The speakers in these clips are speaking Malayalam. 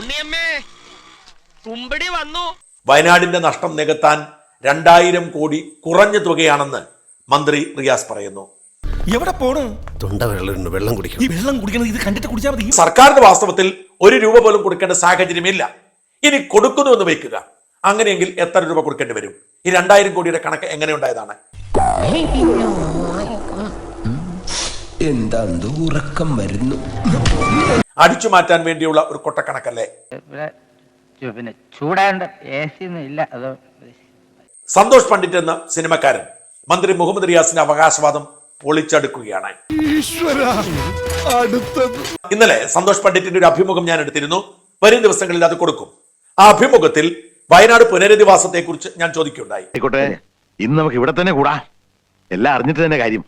ഉണ്ണിയമ്മേ തുമ്പടി വന്നു. വയനാടിന്റെ നഷ്ടം നികത്താൻ രണ്ടായിരം കോടി കുറഞ്ഞ തുകയാണെന്ന് മന്ത്രി റിയാസ് പറയുന്നു. എവിടെ പോണ്? തൊണ്ട വെള്ളം വെള്ളം കുടിക്കണം ഈ വെള്ളം കുടിക്കണത് ഇത് കണ്ടിട്ട് കുടിച്ചാൽ മതി. സർക്കാരിന്റെ വാസ്തവത്തിൽ ഒരു രൂപ പോലും കൊടുക്കേണ്ട സാഹചര്യമില്ല. ഇനി കൊടുക്കുന്നു എന്ന് വയ്ക്കുക. അങ്ങനെയെങ്കിൽ എത്ര രൂപ കൊടുക്കേണ്ടി വരും? ഈ രണ്ടായിരം കോടിയുടെ കണക്ക് എങ്ങനെ ഉണ്ടായതാണ്? എന്താ ഉറക്കം വരുന്നു. അടിച്ചു മാറ്റാൻ വേണ്ടിയുള്ള ഒരു കൊട്ടക്കണക്കല്ലേ? പിന്നെ ചൂടാണ്ട് എ സി ഒന്നും ഇല്ല അത് സന്തോഷ് പണ്ഡിറ്റ് എന്ന സിനിമക്കാരൻ മന്ത്രി മുഹമ്മദ് റിയാസിന്റെ അവകാശവാദം പൊളിച്ചടുക്കുകയാണ്. ഇന്നലെ സന്തോഷ് പണ്ഡിറ്റിന്റെ ഒരു അഭിമുഖം ഞാൻ എടുത്തിരുന്നു. വരും ദിവസങ്ങളിൽ അത് കൊടുക്കും. ആ അഭിമുഖത്തിൽ വയനാട് പുനരധിവാസത്തെ കുറിച്ച് ഞാൻ ചോദിക്കുകയുണ്ടായി. ഇന്ന് നമുക്ക് ഇവിടെ തന്നെ കൂടാ. എല്ലാം അറിഞ്ഞിട്ട് തന്നെ കാര്യം.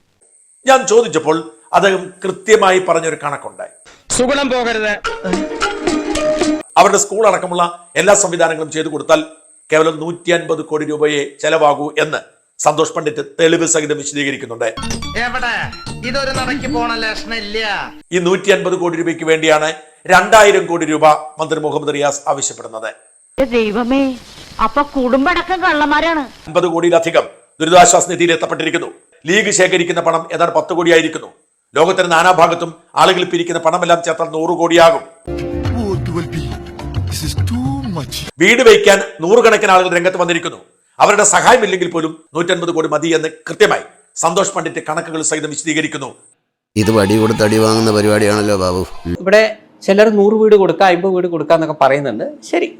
ഞാൻ ചോദിച്ചപ്പോൾ അദ്ദേഹം കൃത്യമായി പറഞ്ഞൊരു കണക്കുണ്ടായി. സുഗുണം പോകരുത്. അവരുടെ സ്കൂൾ അടക്കമുള്ള എല്ലാ സംവിധാനങ്ങളും ചെയ്തു കൊടുത്താൽ കേവലം നൂറ്റി അൻപത് കോടി രൂപയെ ചെലവാകൂ എന്ന് സന്തോഷ് പണ്ഡിറ്റ് തെളിവ് സഹിതം വിശദീകരിക്കുന്നുണ്ട്. എവിടെ? ഇതൊരു നടക്കി പോണ ലക്ഷണമില്ല ഈ നൂറ്റി അൻപത് കോടി രൂപയ്ക്ക് വേണ്ടിയാണ് രണ്ടായിരം കോടി രൂപ മന്ത്രി മുഹമ്മദ് റിയാസ് ആവശ്യപ്പെടുന്നത്. ദൈവമേ അപ്പൊ കുടുംബടക്കം കള്ളന്മാരാണ്. അൻപത് കോടിയിലധികം ദുരിതാശ്വാസ നിധിയിൽ എത്തപ്പെട്ടിരിക്കുന്നു. ലീഗ് ശേഖരിക്കുന്ന പണം ഏതാണ്ട് പത്ത് കോടിയായിരിക്കുന്നു. ലോകത്തിന്റെ നാനാഭാഗത്തും ആളുകൾ പിരിക്കുന്ന പണമെല്ലാം ചേർത്താൽ നൂറ് കോടിയാകും. വീട് വയ്ക്കാൻ നൂറുകണക്കിന് ആളുകൾ രംഗത്ത് വന്നിരിക്കുന്നു. അവരുടെ സഹായമില്ലെങ്കിൽ പോലും നൂറ്റൻപത് കോടി മതി എന്ന് കൃത്യമായി സന്തോഷ് പണ്ഡിറ്റ് കണക്കുകൾ സഹിതം വിശദീകരിക്കുന്നു. ഇത് വടി കൊടുത്ത് അടി വാങ്ങുന്ന പരിപാടിയാണല്ലോ ബാബു. ഇവിടെ ചിലർ നൂറ് വീട് കൊടുക്കുക അമ്പത് വീട് കൊടുക്കുക എന്നൊക്കെ പറയുന്നുണ്ട്. ശരി.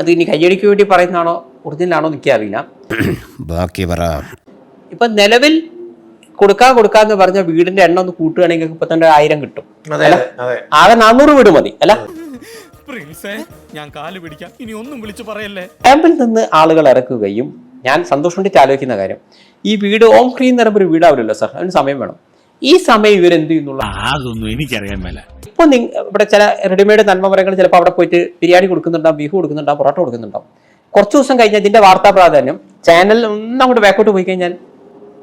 അത് ഇനി കയ്യടിക്ക് വേണ്ടി പറയുന്നതാണോ ഒറിജിനലാണോ എനിക്കറിയില്ല. ബാക്കി പറ. ഇപ്പൊ നിലവിൽ കൊടുക്കാൻ കൊടുക്കാന്ന് പറഞ്ഞ വീടിന്റെ എണ്ണം ഒന്ന് കൂട്ടുകയാണെങ്കിൽ ഇപ്പൊ തന്നെ ആയിരം കിട്ടും? ആകെ നാനൂറ് വീട് മതി അല്ല? പ്രിൻസേ ഞാൻ കാൽ പിടിക്കാം. ഇനി ഒന്നും വിളിച്ചു പറയല്ലേ? ക്യാമ്പിൽ നിന്ന് ആളുകൾ ഇറക്കുകയും ഞാൻ സന്തോഷം കൊണ്ടിട്ട് ആലോചിക്കുന്ന കാര്യം ഈ വീട് ഓം ക്രീം എന്ന് പറയുമ്പോൾ ഒരു വീടാവില്ലല്ലോ സാർ അതിന് സമയം വേണം. ഈ സമയം ഇവരെന്ത് ചെയ്യുന്നുള്ളൂ? അതൊന്നും എനിക്കറിയാൻ മേല. ഇപ്പൊ ഇവിടെ ചില റെഡിമെയ്ഡ് നന്മമരങ്ങൾ ചിലപ്പോൾ അവിടെ പോയിട്ട് ബിരിയാണി കൊടുക്കുന്നുണ്ടാവും ബീഫ് കൊടുക്കുന്നുണ്ടാവും പൊറോട്ട കൊടുക്കുന്നുണ്ടാവും. കുറച്ച് ദിവസം കഴിഞ്ഞാൽ ഇതിന്റെ വാർത്താ പ്രാധാന്യം ചാനൽ ഒന്നും അങ്ങോട്ട് ബാക്കോട്ട് പോയി കഴിഞ്ഞാൽ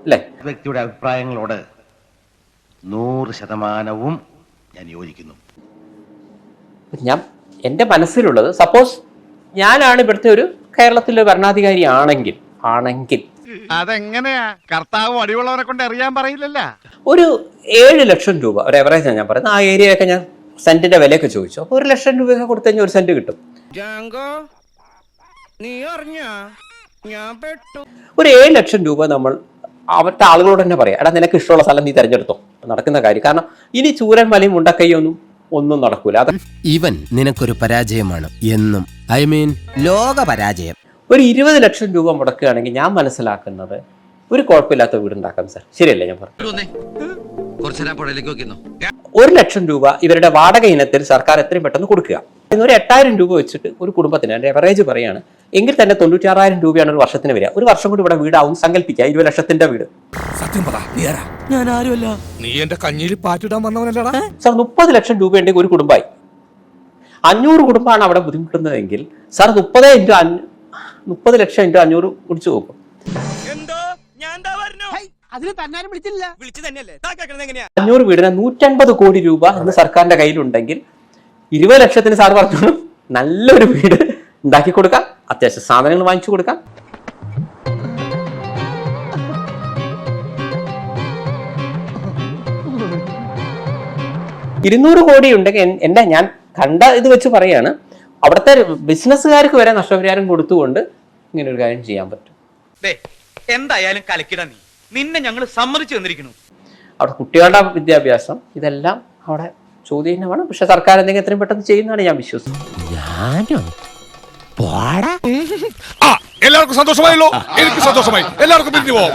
അല്ലേ? വ്യക്തിയുടെ അഭിപ്രായങ്ങളോട് നൂറ് ശതമാനവും ഞാൻ യോജിക്കുന്നു. ഞാൻ എന്റെ മനസ്സിലുള്ളത് സപ്പോസ് ഞാനാണ് ഇവിടുത്തെ ഒരു കേരളത്തിലെ ഭരണാധികാരി ആണെങ്കിൽ ആണെങ്കിൽ അതെങ്ങനെയാ? കർത്താവ് അടിയുള്ളവരെ കൊണ്ട് അറിയാൻ പറയില്ലല്ല. ഒരു ഏഴ് ലക്ഷം രൂപ ഒരു എവറേജ് ഞാൻ പറയുന്നത് ആ ഏരിയയൊക്കെ ഞാൻ സെന്റിന്റെ വിലയൊക്കെ ചോദിച്ചു. അപ്പോൾ ഒരു ലക്ഷം രൂപയൊക്കെ കൊടുത്തു കഴിഞ്ഞാൽ ഒരു സെന്റ് കിട്ടും. ജാങ്കോ നീ അറിഞ്ഞ? ഞാൻ പെട്ടു. ഒരു ഏഴ് ലക്ഷം രൂപ നമ്മൾ അവരുടെ ആളുകളോട് തന്നെ പറയാം എടാ നിനക്ക് ഇഷ്ടമുള്ള സ്ഥലം നീ തിരഞ്ഞെടുത്തോ. നടക്കുന്ന കാര്യം. കാരണം ഇനി ചൂരൻ മലയും മുണ്ടക്കൈയൊന്നും ഒന്നും നടക്കൂല. അത് ഇവൻ നിനക്കൊരു പരാജയമാണ് എന്നും. ഐ മീൻ ലോക പരാജയം. ഒരു ഇരുപത് ലക്ഷം രൂപ മുടക്കുകയാണെങ്കിൽ ഞാൻ മനസ്സിലാക്കുന്നത് ഒരു കുഴപ്പമില്ലാത്ത വീടുണ്ടാക്കാം സാർ. ശരിയല്ലേ ഞാൻ പറഞ്ഞു കുറച്ചേരാ പുഴയിലേക്ക് നോക്കുന്നു ഒരു ലക്ഷം രൂപ ഇവരുടെ വാടക ഇനത്തിൽ സർക്കാർ എത്രയും പെട്ടെന്ന് കൊടുക്കുക. ഇന്ന് ഒരു എട്ടായിരം രൂപ വെച്ചിട്ട് ഒരു കുടുംബത്തിന് എന്റെ എവറേജ് പറയാണ് എങ്കിൽ തന്നെ തൊണ്ണൂറ്റാറായിരം രൂപയാണ് ഒരു വർഷത്തിന് വരിക. ഒരു വർഷം കൂടി ഇവിടെ വീടാവും സങ്കല്പിക്കുക ഇരുപത് ലക്ഷത്തിന്റെ വീട്. സത്യം പറ നീ ആരാ? ഞാൻ ആരുമല്ല. നീ എന്റെ കഞ്ഞിയിൽ പാറ്റിടാൻ വന്നവനല്ലടാ. സാർ മുപ്പത് ലക്ഷം രൂപ ഉണ്ടെങ്കിൽ ഒരു കുടുംബമായി. അഞ്ഞൂറ് കുടുംബമാണ് അവിടെ ബുദ്ധിമുട്ടുന്നതെങ്കിൽ സാർ മുപ്പത് ഇന്റു അഞ്ഞൂ മുപ്പത് ലക്ഷം ഇന്റു അഞ്ഞൂറ് കുടിച്ചു നോക്കും. അതിന് തന്നാരും വിളിച്ചില്ല. വിളിച്ചു തന്നെയല്ലേ? എങ്ങനെയാ? അഞ്ഞൂറ് വീടിന് നൂറ്റൻപത് കോടി രൂപ എന്ന് സർക്കാരിന്റെ കയ്യിലുണ്ടെങ്കിൽ ഇരുപത് ലക്ഷത്തിന് സാർ പറഞ്ഞു നല്ലൊരു വീട് ഉണ്ടാക്കി കൊടുക്കാം. അത്യാവശ്യം സാധനങ്ങൾ വാങ്ങിച്ചു കൊടുക്കാം. ഇരുന്നൂറ് കോടി ഉണ്ടെങ്കിൽ എന്താ എന്റെ ഞാൻ കണ്ട ഇത് വെച്ച് പറയാണ്. അവിടുത്തെ ബിസിനസ്സുകാർക്ക് വരെ നഷ്ടപരിഹാരം കൊടുത്തുകൊണ്ട് ഇങ്ങനെ ഒരു കാര്യം ചെയ്യാൻ പറ്റും. എന്തായാലും കലക്കിട നീ. നിന്നെ ഞങ്ങൾ സമ്മതിച്ചു തന്നിരിക്കുന്നു. അവിടെ കുട്ടികളുടെ വിദ്യാഭ്യാസം ഇതെല്ലാം അവിടെ ചോദ്യമാണ് പക്ഷെ സർക്കാർ എന്തെങ്കിലും എത്രയും പെട്ടെന്ന് ചെയ്യുന്നതാണ് ഞാൻ വിശ്വസിക്കുന്നത്. ഞാനോ? പോടാ. എല്ലാവർക്കും സന്തോഷമായല്ലോ. എനിക്ക് സന്തോഷമായി. എല്ലാവർക്കും പിരിഞ്ഞു പോവാം.